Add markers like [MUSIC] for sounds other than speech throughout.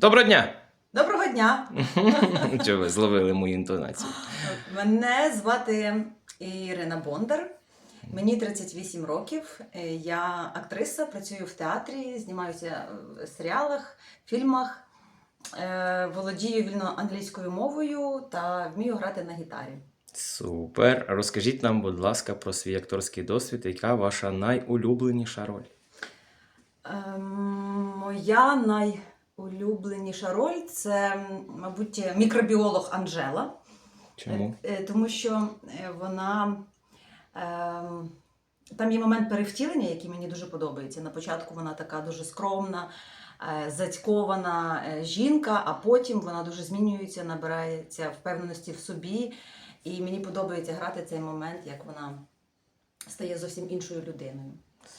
Доброго дня! Доброго дня! [LAUGHS] Чого ви зловили мою інтонацію? Мене звати Ірина Бондар. Мені 38 років. Е, Я актриса, працюю в театрі, знімаюся в серіалах, фільмах, е, володію вільно англійською мовою та вмію грати на гітарі. Супер. Розкажіть нам, будь ласка, про свій акторський досвід. Яка ваша найулюбленіша роль? Ем, Моя найулюбленіша роль це, мабуть, мікробіолог Анжела. Чому? Е, е, Тому що е, вона. ем, Там є момент перевтілення, який мені дуже подобається. На початку вона така дуже скромна, зацькована жінка, а потім вона дуже змінюється, набирається впевненості в собі. І мені подобається грати цей момент, як вона стає зовсім іншою людиною.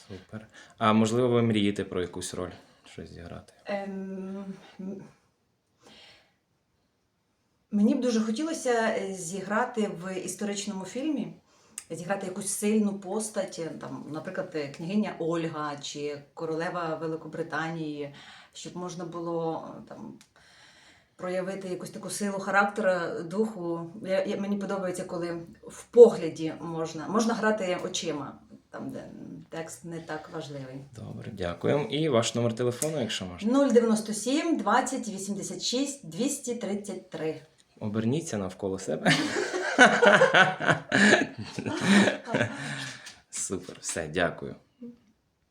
Супер. А можливо, ви мрієте про якусь роль? Щось зіграти? Ем, Мені б дуже хотілося е, зіграти в історичному фільмі, зіграти якусь сильну постать, е, там, наприклад, е, княгиня Ольга чи королева Великобританії, щоб можна було там. Проявити якусь таку силу характера, духу. Я, я, мені подобається, коли в погляді можна, можна грати очима, там, де текст не так важливий. Добре, дякуємо. І ваш номер телефону, якщо можна. 097 20 86 233. Оберніться навколо себе. [LAUGHS] Супер, все, дякую.